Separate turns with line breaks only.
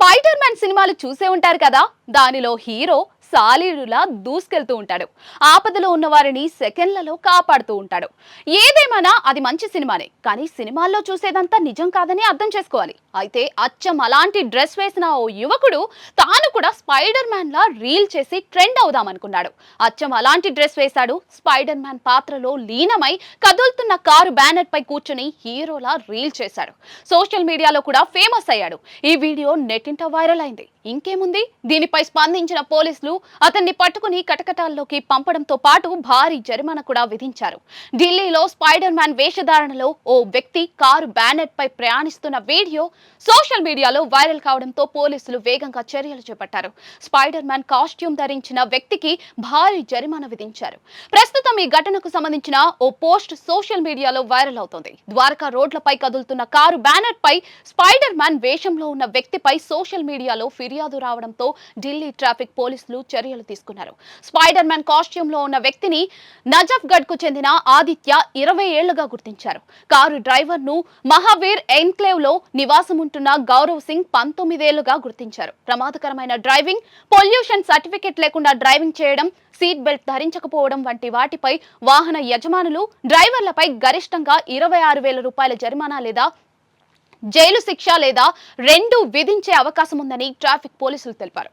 Spider man సినిమాలు చూసే ఉంటారు కదా? దానిలో హీరో సాలీడులా దూసుకెళ్తూ ఉంటాడు. ఆపదలో ఉన్న వారిని సెకండ్లలో కాపాడుతూ ఉంటాడు. ఏదేమైనా అది మంచి సినిమానే కానీ సినిమాల్లో చూసేదంతా నిజం కాదని అర్థం చేసుకోవాలి. అయితే అచ్చం అలాంటి డ్రెస్ వేసిన ఓ యువకుడు తాను కూడా స్పైడర్ మ్యాన్ లా రీల్ చేసి ట్రెండ్ అవుదామనుకున్నాడు. అచ్చం అలాంటి డ్రెస్ వేశాడు. స్పైడర్ మ్యాన్ పాత్రలో లీనమై కదులుతున్న కారు బ్యానర్ పై కూర్చుని హీరోలా రీల్ చేశాడు. సోషల్ మీడియాలో కూడా ఫేమస్ అయ్యాడు. ఈ వీడియో నెట్టింట వైరల్ అయింది. ఇంకేముంది? దీనిపై స్పందించిన పోలీసులు అతన్ని పట్టుకుని కటకటాల్లోకి పంపడంతో పాటు భారీ జరిమానా కూడా విధించారు. ఢిల్లీలో స్పైడర్ మ్యాన్ వేషధారణలో ఓ వ్యక్తి కారు బ్యానెట్ పై ప్రయాణిస్తున్న వీడియో సోషల్ మీడియాలో వైరల్ కావడంతో పోలీసులు వేగంగా చర్యలు చేపట్టారు. స్పైడర్ మ్యాన్ కాస్ట్యూమ్ ధరించిన వ్యక్తికి భారీ జరిమానా విధించారు. ప్రస్తుతం ఈ ఘటనకు సంబంధించిన ఓ పోస్ట్ సోషల్ మీడియాలో వైరల్ అవుతోంది. ద్వారకా రోడ్లపై కదులుతున్న కారు బ్యానర్ పై స్పైడర్ మ్యాన్ వేషంలో ఉన్న వ్యక్తిపై సోషల్ మీడియాలో ఫిర్యాదు రావడంతో ఢిల్లీ ట్రాఫిక్ పోలీసులు చర్యలు తీసుకున్నారు. స్పైడర్ మ్యాన్ కాస్ట్యూమ్లో ఉన్న వ్యక్తిని నజఫ్ గఢ్కు చెందిన ఆదిత్య ఇరవై ఏళ్ళుగా గుర్తించారు. కారు డ్రైవర్ను మహావీర్ ఎన్క్లేవ్లో నివాసం ఉంటున్న గౌరవ్ సింగ్ పంతొమ్మిదేళ్ళుగా గుర్తించారు. ప్రమాదకరమైన డ్రైవింగ్ పొల్యూషన్ సర్టిఫికెట్ లేకుండా డ్రైవింగ్ చేయడం సీట్ బెల్ట్ ధరించకపోవడం వంటి వాటిపై వాహన యజమానులు డ్రైవర్లపై గరిష్టంగా ఇరవై ఆరు వేల రూపాయల జరిమానా లేదా జైలు శిక్ష లేదా రెండు విధించే అవకాశం ఉందని ట్రాఫిక్ పోలీసులు తెలిపారు.